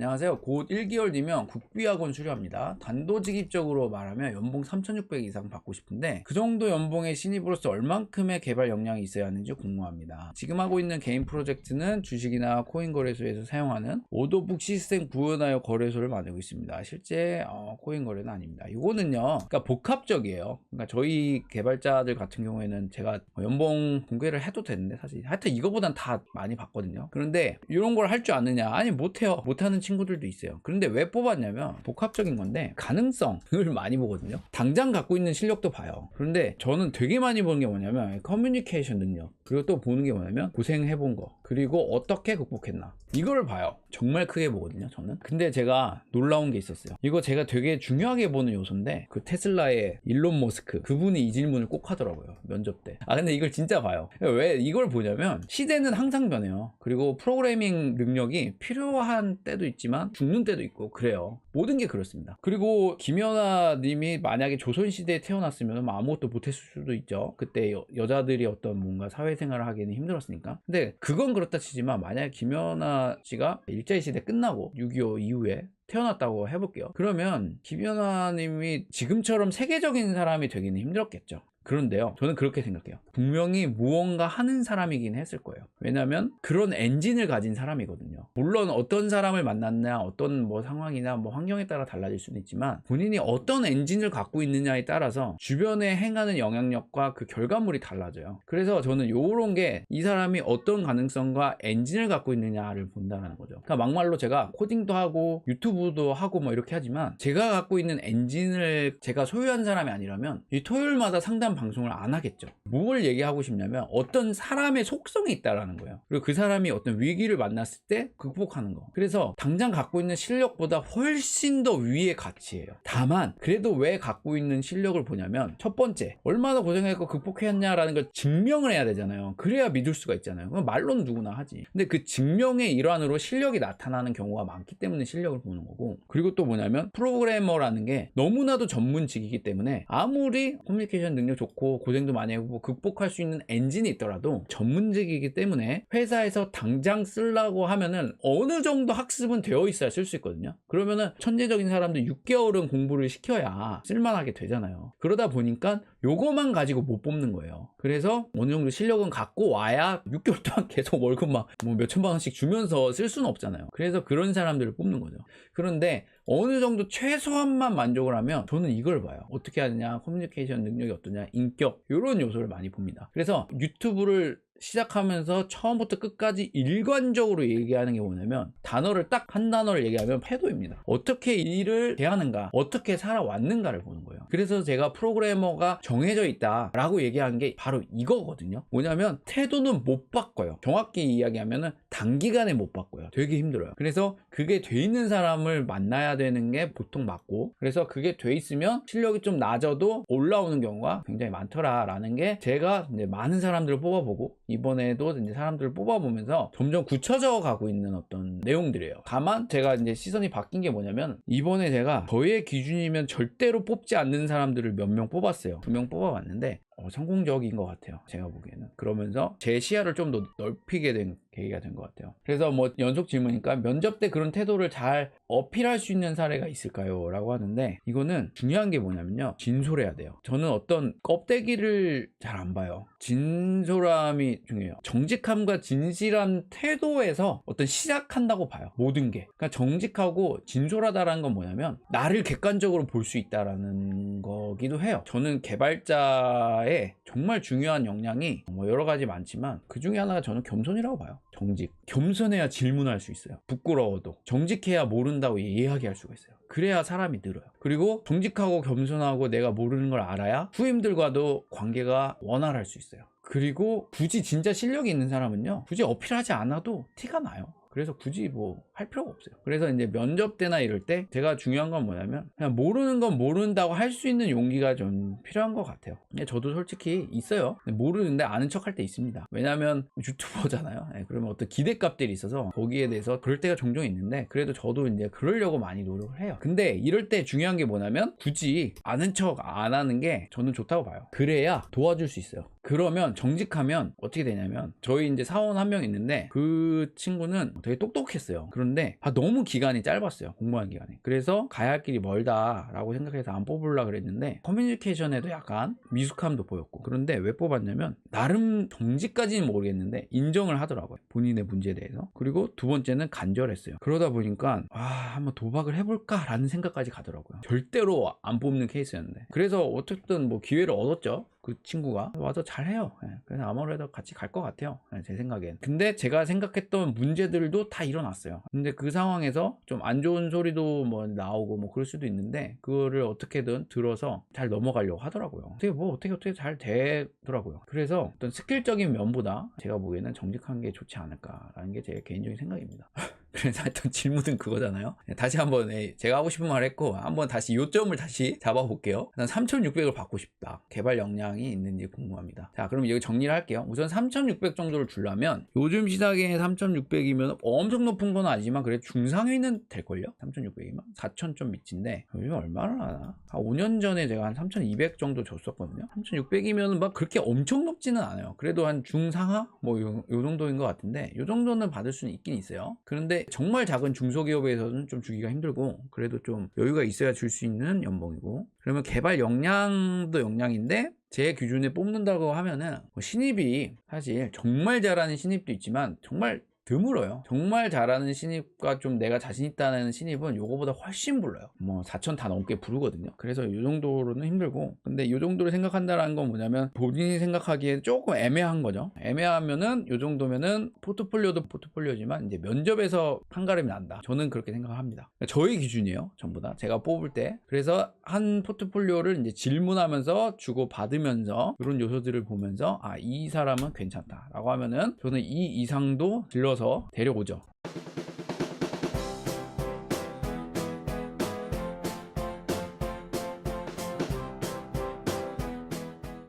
안녕하세요. 곧 1개월 뒤면 국비학원 수료합니다. 단도직입적으로 말하면 연봉 3,600 이상 받고 싶은데 그 정도 연봉의 신입으로서 얼만큼의 개발 역량이 있어야 하는지 궁금합니다. 지금 하고 있는 개인 프로젝트는 주식이나 코인 거래소에서 사용하는 오더북 시스템 구현하여 거래소를 만들고 있습니다. 실제 어, 코인 거래는 아닙니다. 이거는요, 그러니까 복합적이에요. 그러니까 저희 개발자들 같은 경우에는 제가 연봉 공개를 해도 되는데 사실 하여튼 이거보단 다 많이 받거든요. 그런데 이런 걸 할 줄 아느냐? 아니 못해요. 못하는 친구 들도 있어요. 그런데 왜 뽑았냐면 복합적인 건데 가능성을 많이 보거든요. 당장 갖고 있는 실력도 봐요. 그런데 저는 되게 많이 보는 게 뭐냐면 커뮤니케이션 능력 그리고 또 보는 게 뭐냐면 고생해본 거 그리고 어떻게 극복했나 이거를 봐요. 정말 크게 보거든요. 저는. 근데 제가 놀라운 게 있었어요. 이거 제가 되게 중요하게 보는 요소인데 그 테슬라의 일론 머스크 그분이 이 질문을 꼭 하더라고요. 면접 때. 아 근데 이걸 진짜 봐요. 왜 이걸 보냐면 시대는 항상 변해요. 그리고 프로그래밍 능력이 필요한 때도 있 지만 죽는 때도 있고 그래요. 모든 게 그렇습니다. 그리고 김연아 님이 만약에 조선시대에 태어났으면 뭐 아무것도 못했을 수도 있죠. 그때 여, 여자들이 어떤 뭔가 사회생활을 하기는 힘들었으니까. 근데 그건 그렇다 치지만 만약에 김연아 씨가 일제시대 끝나고 6.25 이후에 태어났다고 해볼게요. 그러면 김연아 님이 지금처럼 세계적인 사람이 되기는 힘들었겠죠. 그런데요, 저는 그렇게 생각해요. 분명히 무언가 하는 사람이긴 했을 거예요. 왜냐면 그런 엔진을 가진 사람이거든요. 물론 어떤 사람을 만났냐, 어떤 뭐 상황이나 뭐 환경에 따라 달라질 수는 있지만 본인이 어떤 엔진을 갖고 있느냐에 따라서 주변에 행하는 영향력과 그 결과물이 달라져요. 그래서 저는 요런 게 이 사람이 어떤 가능성과 엔진을 갖고 있느냐를 본다는 거죠. 그러니까 막말로 제가 코딩도 하고 유튜브도 하고 뭐 이렇게 하지만 제가 갖고 있는 엔진을 제가 소유한 사람이 아니라면 이 토요일마다 상담 방송을 안 하겠죠. 뭘 얘기하고 싶냐면 어떤 사람의 속성이 있다라는 거예요. 그리고 그 사람이 어떤 위기를 만났을 때 극복하는 거. 그래서 당장 갖고 있는 실력보다 훨씬 더 위의 가치예요. 다만 그래도 왜 갖고 있는 실력을 보냐면 첫 번째 얼마나 고생했고 극복했냐라는 걸 증명을 해야 되잖아요. 그래야 믿을 수가 있잖아요. 말로는 누구나 하지. 근데 그 증명의 일환으로 실력이 나타나는 경우가 많기 때문에 실력을 보는 거고 그리고 또 뭐냐면 프로그래머라는 게 너무나도 전문직이기 때문에 아무리 커뮤니케이션 능력 좋고 고생도 많이 하고 극복할 수 있는 엔진이 있더라도 전문직이기 때문에 회사에서 당장 쓰려고 하면은 어느 정도 학습은 되어 있어야 쓸 수 있거든요. 그러면은 천재적인 사람들 6개월은 공부를 시켜야 쓸만하게 되잖아요. 그러다 보니까 요거만 가지고 못 뽑는 거예요. 그래서 어느 정도 실력은 갖고 와야 6개월 동안 계속 월급 막 뭐 몇천만 원씩 주면서 쓸 수는 없잖아요. 그래서 그런 사람들을 뽑는 거죠. 그런데 어느 정도 최소한만 만족을 하면 저는 이걸 봐요. 어떻게 하느냐, 커뮤니케이션 능력이 어떠냐, 인격 이런 요소를 많이 봅니다. 그래서 유튜브를 시작하면서 처음부터 끝까지 일관적으로 얘기하는 게 뭐냐면 단어를 딱 한 단어를 얘기하면 패도입니다. 어떻게 일을 대하는가, 어떻게 살아왔는가를 보는 거예요. 그래서 제가 프로그래머가 정해져 있다라고 얘기한 게 바로 이거거든요. 뭐냐면 태도는 못 바꿔요. 정확히 이야기하면은 단기간에 못 바꿔요. 되게 힘들어요. 그래서 그게 돼 있는 사람을 만나야 되는 게 보통 맞고 그래서 그게 돼 있으면 실력이 좀 낮아도 올라오는 경우가 굉장히 많더라라는 게 제가 이제 많은 사람들을 뽑아보고 이번에도 이제 사람들을 뽑아보면서 점점 굳혀져 가고 있는 어떤 내용들이에요. 다만 제가 이제 시선이 바뀐 게 뭐냐면 이번에 제가 저의 기준이면 절대로 뽑지 않는 사람들을 몇 명 뽑았어요. 두 명 뽑아봤는데 어, 성공적인 것 같아요. 제가 보기에는. 그러면서 제 시야를 좀 더 넓히게 된 계기가 된 것 같아요. 그래서 뭐 연속 질문이니까 면접 때 그런 태도를 잘 어필할 수 있는 사례가 있을까요? 라고 하는데 이거는 중요한 게 뭐냐면요. 진솔해야 돼요. 저는 어떤 껍데기를 잘 안 봐요. 진솔함이 중요해요. 정직함과 진실한 태도에서 어떤 시작한다고 봐요. 모든 게. 그러니까 정직하고 진솔하다라는 건 뭐냐면 나를 객관적으로 볼 수 있다라는 거기도 해요. 저는 개발자의 정말 중요한 역량이 뭐 여러 가지 많지만 그 중에 하나가 저는 겸손이라고 봐요. 정직. 겸손해야 질문할 수 있어요. 부끄러워도. 정직해야 모른다고 이야기할 수가 있어요. 그래야 사람이 늘어요. 그리고 정직하고 겸손하고 내가 모르는 걸 알아야 후임들과도 관계가 원활할 수 있어요. 그리고 굳이 진짜 실력이 있는 사람은요, 굳이 어필하지 않아도 티가 나요. 그래서 굳이 뭐 할 필요가 없어요. 그래서 이제 면접 때나 이럴 때 제가 중요한 건 뭐냐면 그냥 모르는 건 모른다고 할 수 있는 용기가 좀 필요한 것 같아요. 근데 저도 솔직히 있어요. 모르는데 아는 척 할 때 있습니다. 왜냐면 유튜버잖아요. 네, 그러면 어떤 기대값들이 있어서 거기에 대해서 그럴 때가 종종 있는데 그래도 저도 이제 그러려고 많이 노력을 해요. 근데 이럴 때 중요한 게 뭐냐면 굳이 아는 척 안 하는 게 저는 좋다고 봐요. 그래야 도와줄 수 있어요. 그러면 정직하면 어떻게 되냐면 저희 이제 사원 한 명 있는데 그 친구는 되게 똑똑했어요. 그런데 아, 너무 기간이 짧았어요. 공부하는 기간이. 그래서 가야 할 길이 멀다라고 생각해서 안 뽑으려 그랬는데 커뮤니케이션에도 약간 미숙함도 보였고 그런데 왜 뽑았냐면 나름 정직까지는 모르겠는데 인정을 하더라고요. 본인의 문제에 대해서. 그리고 두 번째는 간절했어요. 그러다 보니까 아 한번 도박을 해볼까라는 생각까지 가더라고요. 절대로 안 뽑는 케이스였는데 그래서 어쨌든 뭐 기회를 얻었죠. 그 친구가 와서 잘해요. 예, 그래서 아무래도 같이 갈 것 같아요. 예, 제 생각엔. 근데 제가 생각했던 문제들도 다 일어났어요. 근데 그 상황에서 좀 안 좋은 소리도 뭐 나오고 뭐 그럴 수도 있는데 그거를 어떻게든 들어서 잘 넘어가려고 하더라고요. 어떻게 뭐 어떻게 어떻게 잘 되더라고요. 그래서 어떤 스킬적인 면보다 제가 보기에는 정직한 게 좋지 않을까라는 게 제 개인적인 생각입니다. 그래서 하여튼 질문은 그거잖아요. 네, 다시 한번 예, 제가 하고 싶은 말 했고 한번 다시 요점을 다시 잡아볼게요. 일단 3,600을 받고 싶다. 개발 역량이 있는지 궁금합니다. 자, 그럼 여기 정리를 할게요. 우선 3,600 정도를 주려면 요즘 시장에 3,600이면 엄청 높은 건 아니지만 그래도 중상위는 될걸요? 3,600이면 4,000좀 밑인데 요즘 얼마나 하나? 한 5년 전에 제가 한 3,200 정도 줬었거든요. 3,600이면 막 그렇게 엄청 높지는 않아요. 그래도 한 중상하 뭐 요 정도인 것 같은데 요 정도는 받을 수는 있긴 있어요. 그런데 정말 작은 중소기업에서는 좀 주기가 힘들고 그래도 좀 여유가 있어야 줄 수 있는 연봉이고 그러면 개발 역량도 역량인데 제 기준에 뽑는다고 하면은 뭐 신입이 사실 정말 잘하는 신입도 있지만 정말 드물어요. 정말 잘하는 신입과 좀 내가 자신 있다는 신입은 요거보다 훨씬 불러요. 뭐 4천 다 넘게 부르거든요. 그래서 이 정도로는 힘들고 근데 이 정도를 생각한다는 건 뭐냐면 본인이 생각하기엔 조금 애매한 거죠. 애매하면은 이 정도면은 포트폴리오도 포트폴리오지만 이제 면접에서 판가름이 난다. 저는 그렇게 생각합니다. 저희 기준이에요. 전부 다 제가 뽑을 때 그래서 한 포트폴리오를 이제 질문하면서 주고 받으면서 이런 요소들을 보면서 아 이 사람은 괜찮다 라고 하면은 저는 이 이상도 질러 섞어서 데려오죠.